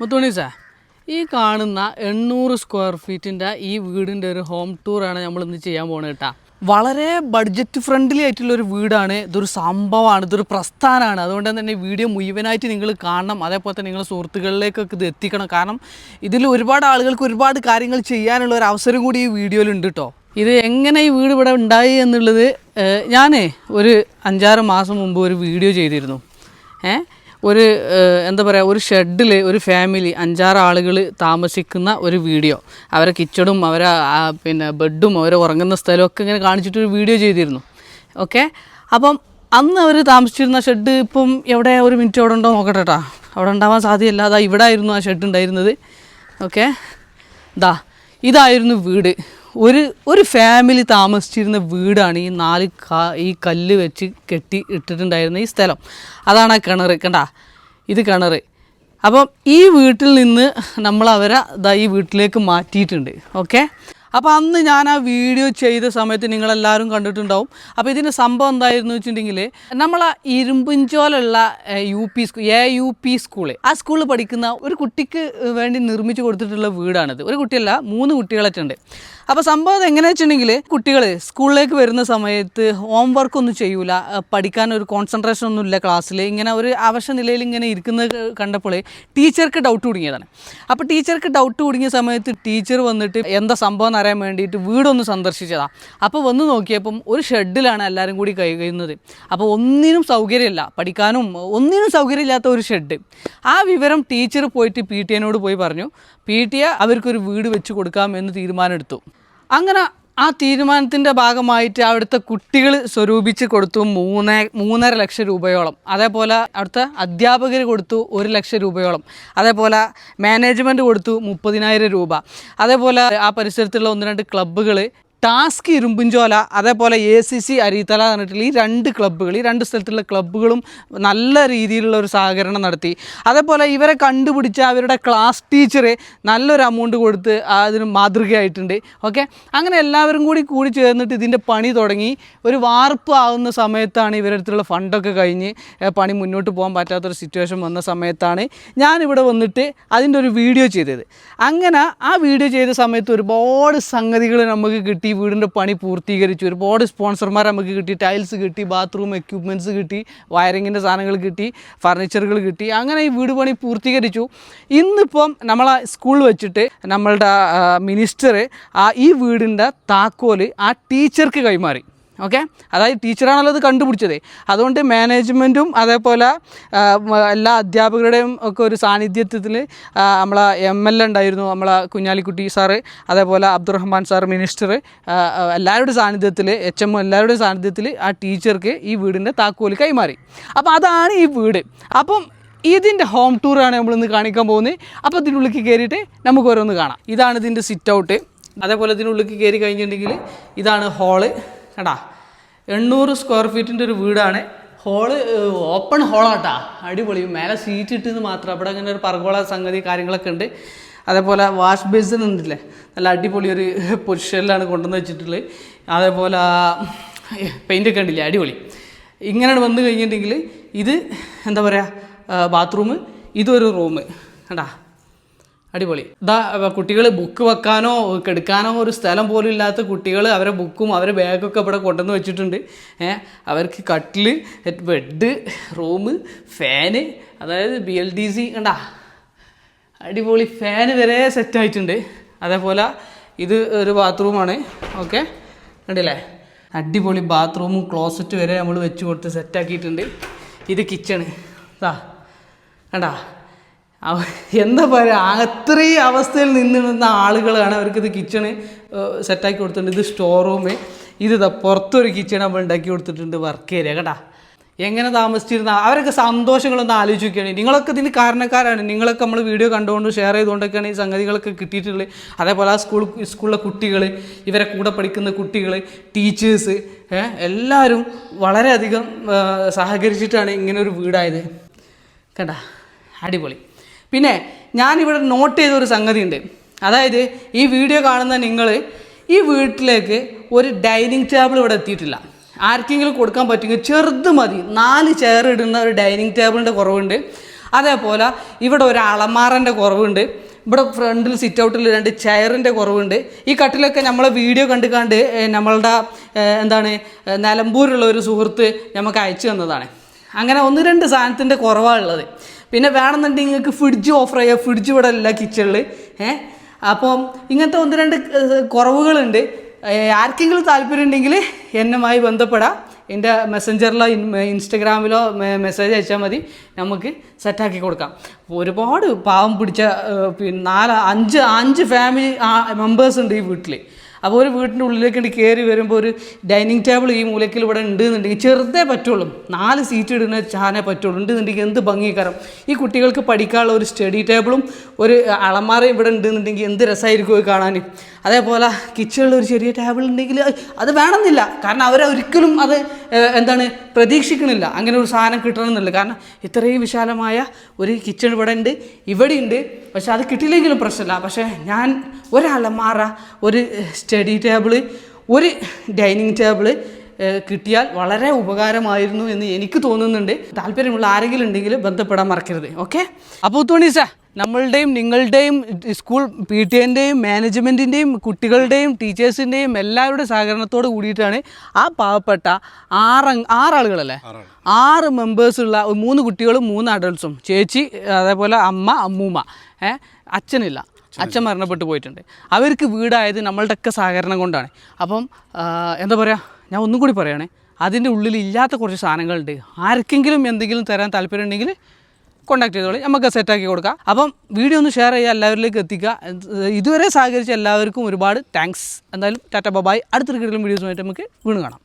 മുത്തുമണി sir ഈ കാണുന്ന എണ്ണൂറ് സ്ക്വയർ ഫീറ്റിന്റെ ഈ വീടിന്റെ ഒരു ഹോം ടൂറാണ് നമ്മൾ ഇന്ന് ചെയ്യാൻ പോകുന്നത് കേട്ടോ. വളരെ ബഡ്ജറ്റ് ഫ്രണ്ട്ലി ആയിട്ടുള്ള ഒരു വീടാണ്. ഇതൊരു സംഭവമാണ് ഇതൊരു പ്രസ്ഥാനമാണ്. അതുകൊണ്ട് തന്നെ വീഡിയോ മുഴുവനായിട്ട് നിങ്ങൾ കാണണം. അതേപോലെ തന്നെ നിങ്ങൾ സുഹൃത്തുക്കളിലേക്കൊക്കെ ഇത് എത്തിക്കണം. കാരണം ഇതിൽ ഒരുപാട് ആളുകൾക്ക് ഒരുപാട് കാര്യങ്ങൾ ചെയ്യാനുള്ള ഒരു അവസരം കൂടി ഈ വീഡിയോയിലുണ്ട് കേട്ടോ. ഇത് എങ്ങനെ ഈ വീട് ഇവിടെ ഉണ്ടായി എന്നുള്ളത് ഞാൻ ഒരു അഞ്ചാറ് മാസം മുമ്പ് ഒരു വീഡിയോ ചെയ്തിരുന്നു. ഏ ഒരു എന്താ പറയുക ഒരു ഷെഡിൽ ഒരു ഫാമിലി അഞ്ചാറ് ആളുകൾ താമസിക്കുന്ന ഒരു വീഡിയോ. അവരെ കിച്ചണും അവരെ പിന്നെ ബെഡും അവർ ഉറങ്ങുന്ന സ്ഥലമൊക്കെ ഇങ്ങനെ കാണിച്ചിട്ടൊരു വീഡിയോ ചെയ്തിരുന്നു. ഓക്കെ? അപ്പം അന്ന് അവർ താമസിച്ചിരുന്ന ഷെഡ് ഇപ്പം എവിടെ? ഒരു മിനിറ്റ് അവിടെ ഉണ്ടോ? നോക്കട്ടെ കേട്ടോ അവിടെ ഉണ്ടാവാൻ സാധ്യമല്ല അതാ ഇവിടെ ആയിരുന്നു ആ ഷെഡ് ഉണ്ടായിരുന്നത്. ഓക്കെ? ദാ ഇതായിരുന്നു വീട്. ഒരു ഒരു ഫാമിലി താമസിച്ചിരുന്ന വീടാണ് ഈ നാല് കാ ഈ കല്ല് വെച്ച് കെട്ടി ഇട്ടിട്ടുണ്ടായിരുന്ന ഈ സ്ഥലം. അതാണ് ആ കിണർ കണ്ട? ഇത് കിണർ അപ്പം ഈ വീട്ടിൽ നിന്ന് നമ്മൾ അവരെ ഇതാ ഈ വീട്ടിലേക്ക് മാറ്റിയിട്ടുണ്ട് ഓക്കെ? അപ്പോൾ അന്ന് ഞാൻ ആ വീഡിയോ ചെയ്ത സമയത്ത് നിങ്ങളെല്ലാവരും കണ്ടിട്ടുണ്ടാവും. അപ്പോൾ ഇതിന്റെ സംഭവം എന്തായിരുന്നു വെച്ചിട്ടുണ്ടെങ്കിൽ നമ്മൾ ആ ഇരുമ്പിഞ്ചോലുള്ള U P school A U P school. ആ സ്കൂളിൽ പഠിക്കുന്ന ഒരു കുട്ടിക്ക് വേണ്ടി നിർമ്മിച്ചു കൊടുത്തിട്ടുള്ള വീടാണിത്. ഒരു കുട്ടിയല്ല മൂന്ന് കുട്ടികളൊക്കെ ഉണ്ട്. അപ്പോൾ സംഭവം എങ്ങനെയാ വെച്ചിട്ടുണ്ടെങ്കിൽ കുട്ടികൾ സ്കൂളിലേക്ക് വരുന്ന സമയത്ത് ഹോംവർക്ക് ഒന്നും ചെയ്യൂല. പഠിക്കാൻ ഒരു കോൺസെൻട്രേഷൻ ഒന്നും ഇല്ല ക്ലാസ്സിൽ ഇങ്ങനെ ഒരു അവശ്യ നിലയിൽ ഇങ്ങനെ ഇരിക്കുന്നത് കണ്ടപ്പോൾ ടീച്ചർക്ക് ഡൗട്ട് കുടുങ്ങിയതാണ്. അപ്പോൾ ടീച്ചർക്ക് ഡൗട്ട് കുടുങ്ങിയ സമയത്ത് ടീച്ചർ വന്നിട്ട് എന്താ സംഭവം എന്ന് അറിയാൻ വേണ്ടിയിട്ട് വീടൊന്ന് സന്ദർശിച്ചതാണ് അപ്പോൾ വന്ന് നോക്കിയപ്പം ഒരു ഷെഡിലാണ് എല്ലാവരും കൂടി കഴിയുന്നത് അപ്പോൾ ഒന്നിനും സൗകര്യമില്ല. പഠിക്കാനും ഒന്നിനും സൗകര്യമില്ലാത്ത ഒരു ഷെഡ്. ആ വിവരം ടീച്ചർ പോയിട്ട് പി ടി എനോട് പോയി പറഞ്ഞു. പി ടി എ അവർക്കൊരു വീട് വെച്ച് കൊടുക്കാം എന്ന് തീരുമാനമെടുത്തു. അങ്ങനെ ആ തീരുമാനത്തിന്റെ ഭാഗമായിട്ട് അവിടുത്തെ കുട്ടികൾ സ്വരൂപിച്ച് കൊടുത്തു മൂന്ന് മൂന്നര ലക്ഷം രൂപയോളം. അതേപോലെ അവിടുത്തെ അധ്യാപകർ കൊടുത്തു ഒരു ലക്ഷം രൂപയോളം. അതേപോലെ മാനേജ്മെന്റ് കൊടുത്തു മുപ്പതിനായിരം രൂപ. അതേപോലെ ആ പരിസരത്തുള്ള ഒന്ന് രണ്ട് ക്ലബ്ബുകൾ ടാസ്ക് ഇരുമ്പുംചോല അതേപോലെ എ സി സി അരീത്തല പറഞ്ഞിട്ടുള്ള ഈ രണ്ട് ക്ലബ്ബുകൾ ഈ രണ്ട് സ്ഥലത്തുള്ള ക്ലബ്ബുകളും നല്ല രീതിയിലുള്ള ഒരു സഹകരണം നടത്തി. അതേപോലെ ഇവരെ കണ്ടുപിടിച്ച അവരുടെ ക്ലാസ് ടീച്ചർ നല്ലൊരു എമൗണ്ട് കൊടുത്ത് അതിന് മാതൃകയായിട്ടുണ്ട്. ഓക്കെ അങ്ങനെ എല്ലാവരും കൂടി കൂടി ചേർന്നിട്ട് ഇതിന്റെ പണി തുടങ്ങി. ഒരു വാർപ്പ് ആവുന്ന സമയത്താണ് ഇവരടുത്തുള്ള ഫണ്ടൊക്കെ കഴിഞ്ഞ് പണി മുന്നോട്ട് പോകാൻ പറ്റാത്തൊരു സിറ്റുവേഷൻ വന്ന സമയത്താണ് ഞാനിവിടെ വന്നിട്ട് അതിന്റെ ഒരു വീഡിയോ ചെയ്തത്. അങ്ങനെ ആ വീഡിയോ ചെയ്ത സമയത്ത് ഒരുപാട് സംഗതികൾ നമുക്ക് കിട്ടി. വീടിന്റെ പണി പൂർത്തീകരിച്ചു. ഒരുപാട് സ്പോൺസർമാർ നമുക്ക് കിട്ടി. ടൈൽസ് കിട്ടി ബാത്റൂം എക്യുപ്മെന്റ്സ് കിട്ടി വയറിങ്ങിന്റെ സാധനങ്ങൾ കിട്ടി ഫർണിച്ചറുകൾ കിട്ടി. അങ്ങനെ ഈ വീട് പണി പൂർത്തീകരിച്ചു. ഇന്നിപ്പം നമ്മളെ സ്കൂൾ വെച്ചിട്ട് നമ്മളുടെ മിനിസ്റ്റർ ആ ഈ വീടിന്റെ താക്കോൽ ആ ടീച്ചർക്ക് കൈമാറി. ഓക്കെ? അതായത് ടീച്ചറാണല്ലോ അത് കണ്ടുപിടിച്ചത്. അതുകൊണ്ട് മാനേജ്മെന്റും അതേപോലെ എല്ലാ അധ്യാപകരുടെയും ഒക്കെ ഒരു സാന്നിധ്യത്തിൽ നമ്മളെ എം എൽ എ ഉണ്ടായിരുന്നു നമ്മളെ കുഞ്ഞാലിക്കുട്ടി സാറ് അതേപോലെ അബ്ദുറഹ്മാൻ സാർ മിനിസ്റ്റർ എല്ലാവരുടെ സാന്നിധ്യത്തിൽ എച്ച് എം എല്ലാവരുടെയും സാന്നിധ്യത്തിൽ ആ ടീച്ചർക്ക് ഈ വീടിന്റെ താക്കോൽ കൈമാറി. അപ്പോൾ അതാണ് ഈ വീട്. അപ്പം ഇതിന്റെ ഹോം ടൂറാണ് നമ്മളിന്ന് കാണിക്കാൻ പോകുന്നത്. അപ്പോൾ ഇതിന്റെ ഉള്ളിൽ കയറിയിട്ട് നമുക്ക് ഓരോന്ന് കാണാം. ഇതാണ് ഇതിന്റെ സിറ്റ് ഔട്ട്. അതേപോലെ ഇതിനുള്ളിൽ കയറി കഴിഞ്ഞിട്ടുണ്ടെങ്കിൽ ഇതാണ് ഹോൾ. കണ്ടാ എണ്ണൂറ് സ്ക്വയർ ഫീറ്റിന്റെ ഒരു വീടാണ്. ഹോൾ ഓപ്പൺ ഹോളാട്ടാ അടിപൊളി. മേലെ സീറ്റ് ഇട്ടെന്ന് മാത്രം. അവിടെ അങ്ങനെ ഒരു പറകോള സംഗതി കാര്യങ്ങളൊക്കെ ഉണ്ട്. അതേപോലെ വാഷ് ബേസിൻ ഉണ്ടല്ലേ? നല്ല അടിപൊളി ഒരു പൊസിഷനിലാണ് കൊണ്ടുവന്ന് വെച്ചിട്ടുള്ളത്. അതേപോലെ പെയിന്റ് ഒക്കെ ഉണ്ടില്ലേ? അടിപൊളി. ഇങ്ങനെ വന്ന് കഴിഞ്ഞിട്ടുണ്ടെങ്കിൽ ഇത് എന്താ പറയുക ബാത്റൂം ഇതൊരു റൂം കണ്ടാ അടിപൊളി. ഇതാ കുട്ടികൾ ബുക്ക് വെക്കാനോ കെടുക്കാനോ ഒരു സ്ഥലം പോലും ഇല്ലാത്ത കുട്ടികൾ അവരെ ബുക്കും അവരെ ബാഗൊക്കെ ഇവിടെ കൊണ്ടുവന്ന് വെച്ചിട്ടുണ്ട്. അവർക്ക് കട്ടിൽ ബെഡ് റൂം ഫാന് അതായത് ബി എൽ ഡി സി കണ്ടാ? അടിപൊളി ഫാന് വരെ സെറ്റായിട്ടുണ്ട് അതേപോലെ ഇത് ഒരു ബാത്റൂമാണ് ഓക്കെ? കണ്ടില്ലേ? അടിപൊളി ബാത്റൂമും ക്ലോസറ്റ് വരെ നമ്മൾ വെച്ച് കൊടുത്ത് സെറ്റാക്കിയിട്ടുണ്ട് ഇത് കിച്ചണ് ഇതാ കണ്ടാ? എന്താ പറയുക അത്രയും അവസ്ഥയിൽ നിന്ന് നിന്ന ആളുകളാണ് അവർക്കിത് കിച്ചണ് സെറ്റാക്കി കൊടുത്തിട്ടുണ്ട്. ഇത് സ്റ്റോർ റൂം ഇത് പുറത്തൊരു കിച്ചൺ നമ്മൾ ഉണ്ടാക്കി കൊടുത്തിട്ടുണ്ട് വർക്ക് ഏരിയ കേട്ടാ എങ്ങനെ താമസിച്ചിരുന്ന? അവരൊക്കെ സന്തോഷങ്ങളൊന്ന് ആലോചിച്ച് നോക്കുകയാണ് നിങ്ങളൊക്കെ ഇതിന് കാരണക്കാരാണ്. നിങ്ങളൊക്കെ നമ്മൾ വീഡിയോ കണ്ടുകൊണ്ട് ഷെയർ ചെയ്തുകൊണ്ടൊക്കെയാണ് ഈ സംഗതികളൊക്കെ കിട്ടിയിട്ടുള്ളത്. അതേപോലെ ആ സ്കൂൾ സ്കൂളിലെ കുട്ടികൾ ഇവരെ കൂടെ പഠിക്കുന്ന കുട്ടികൾ ടീച്ചേഴ്സ് എല്ലാവരും വളരെയധികം സഹകരിച്ചിട്ടാണ് ഇങ്ങനെ ഒരു വീടായത്. കണ്ട അടിപൊളി. പിന്നെ ഞാനിവിടെ നോട്ട് ചെയ്ത ഒരു സംഗതി ഉണ്ട് അതായത് ഈ വീഡിയോ കാണുന്ന നിങ്ങൾ ഈ വീട്ടിലേക്ക് ഒരു ഡൈനിങ് ടേബിൾ ഇവിടെ എത്തിയിട്ടില്ല. ആർക്കെങ്കിലും കൊടുക്കാൻ പറ്റുമെങ്കിൽ ചെറുത് മതി. നാല് ചെയർ ഇടുന്ന ഒരു ഡൈനിങ് ടേബിളിന്റെ കുറവുണ്ട്. അതേപോലെ ഇവിടെ ഒരു അളമാറന്റെ കുറവുണ്ട്. ഇവിടെ ഫ്രണ്ടിൽ സിറ്റ് ഔട്ടിൽ രണ്ട് ചെയറിന്റെ കുറവുണ്ട്. ഈ കട്ടിലൊക്കെ നമ്മളെ വീഡിയോ കണ്ട് കണ്ട് നമ്മളുടെ എന്താണ് നിലമ്പൂരിലുള്ള ഒരു സുഹൃത്ത് നമുക്ക് അയച്ചു തന്നതാണ്. അങ്ങനെ ഒന്ന് രണ്ട് സാധനത്തിന്റെ കുറവാണ് ഉള്ളത്. പിന്നെ വേണമെന്നുണ്ടെങ്കിൽ നിങ്ങൾക്ക് ഫ്രിഡ്ജ് ഓഫർ ചെയ്യാം. ഫ്രിഡ്ജ് ഇവിടെ ഇല്ല കിച്ചണിൽ ഏ? അപ്പം ഇങ്ങനത്തെ ഒന്ന് രണ്ട് കുറവുകളുണ്ട്. ആർക്കെങ്കിലും താല്പര്യം ഉണ്ടെങ്കിൽ എന്നുമായി ബന്ധപ്പെടാം. എന്റെ മെസ്സഞ്ചറിലോ ഇൻസ്റ്റഗ്രാമിലോ മെസ്സേജ് അയച്ചാൽ മതി. നമുക്ക് സെറ്റാക്കി കൊടുക്കാം. ഒരുപാട് പാവം പിടിച്ച ഏഹ്, പിന്നെ നാല് അഞ്ച് അഞ്ച് ഫാമിലി മെമ്പേഴ്സ് ഉണ്ട് ഈ വീട്ടിൽ അപ്പോൾ ഒരു വീട്ടിന്റെ ഉള്ളിലേക്ക് കയറി വരുമ്പോൾ ഒരു ഡൈനിങ് ടേബിൾ ഈ മൂലക്കിൽ ഇവിടെ ഉണ്ട് എന്നുണ്ടെങ്കിൽ ചെറുതേ പറ്റുള്ളൂ. നാല് സീറ്റ് ഇടുന്ന ചാനേ പറ്റുള്ളൂ. ഉണ്ടെന്നുണ്ടെങ്കിൽ എന്ത് ഭംഗിക്കാരം ഈ കുട്ടികൾക്ക് പഠിക്കാനുള്ള ഒരു സ്റ്റഡി ടേബിളും ഒരു അളമാറയും ഇവിടെ ഉണ്ടെന്നുണ്ടെങ്കിൽ എന്ത് രസമായിരിക്കും കാണാൻ അതേപോലെ കിച്ചണിൽ ഒരു ചെറിയ ടേബിൾ ഉണ്ടെങ്കിൽ അത് വേണമെന്നില്ല. കാരണം അവർ ഒരിക്കലും അത് എന്താണ് പ്രതീക്ഷിക്കണില്ല. അങ്ങനെ ഒരു സാധനം കിട്ടണമെന്നില്ല കാരണം ഇത്രയും വിശാലമായ ഒരു കിച്ചൺ ഇവിടെ ഉണ്ട് ഇവിടെ ഉണ്ട്. പക്ഷെ അത് കിട്ടിയില്ലെങ്കിലും പ്രശ്നമില്ല. പക്ഷേ ഞാൻ ഒരലമാറ ഒരു സ്റ്റഡി ടേബിൾ ഒരു ഡൈനിങ് ടേബിൾ കിട്ടിയാൽ വളരെ ഉപകാരമായിരുന്നു എന്ന് എനിക്ക് തോന്നുന്നുണ്ട്. താല്പര്യമുള്ള ആരെങ്കിലും ഉണ്ടെങ്കിൽ ബന്ധപ്പെടാൻ മറക്കരുത്. ഓക്കെ? അപ്പോൾ തോണീസ നമ്മളുടെയും നിങ്ങളുടെയും സ്കൂൾ പി ടി എന്റെയും മാനേജ്മെന്റിന്റെയും കുട്ടികളുടെയും ടീച്ചേഴ്സിന്റെയും എല്ലാവരുടെ സഹകരണത്തോട് കൂടിയിട്ടാണ് ആ പാവപ്പെട്ട ആറ് ആറാളുകളല്ലേ? ആറ് മെമ്പേഴ്സുള്ള മൂന്ന് കുട്ടികളും മൂന്ന് അഡൾട്ട്സും ചേച്ചി അതേപോലെ അമ്മ അമ്മൂമ്മ. ഏ? അച്ഛനില്ല. അച്ഛൻ മരണപ്പെട്ടു പോയിട്ടുണ്ട്. അവർക്ക് വീടായത് നമ്മളുടെയൊക്കെ സഹകരണം കൊണ്ടാണ്. അപ്പം എന്താ പറയുക ഞാൻ ഒന്നും കൂടി പറയുകയാണേ അതിന്റെ ഉള്ളിൽ ഇല്ലാത്ത കുറച്ച് സാധനങ്ങളുണ്ട്. ആർക്കെങ്കിലും എന്തെങ്കിലും തരാൻ താല്പര്യം ഉണ്ടെങ്കിൽ കോൺടാക്ട് ചെയ്തോളി. നമുക്ക് സെറ്റാക്കി കൊടുക്കാം. അപ്പം വീഡിയോ ഒന്ന് ഷെയർ ചെയ്യുക എല്ലാവരിലേക്ക് എത്തിക്കുക. ഇതുവരെ സഹകരിച്ച എല്ലാവർക്കും ഒരുപാട് താങ്ക്സ് എന്തായാലും ടാറ്റ ബബായ് അടുത്തൊരു കിടലും വീഡിയോസുമായിട്ട് നമുക്ക് വീണ് കാണാം.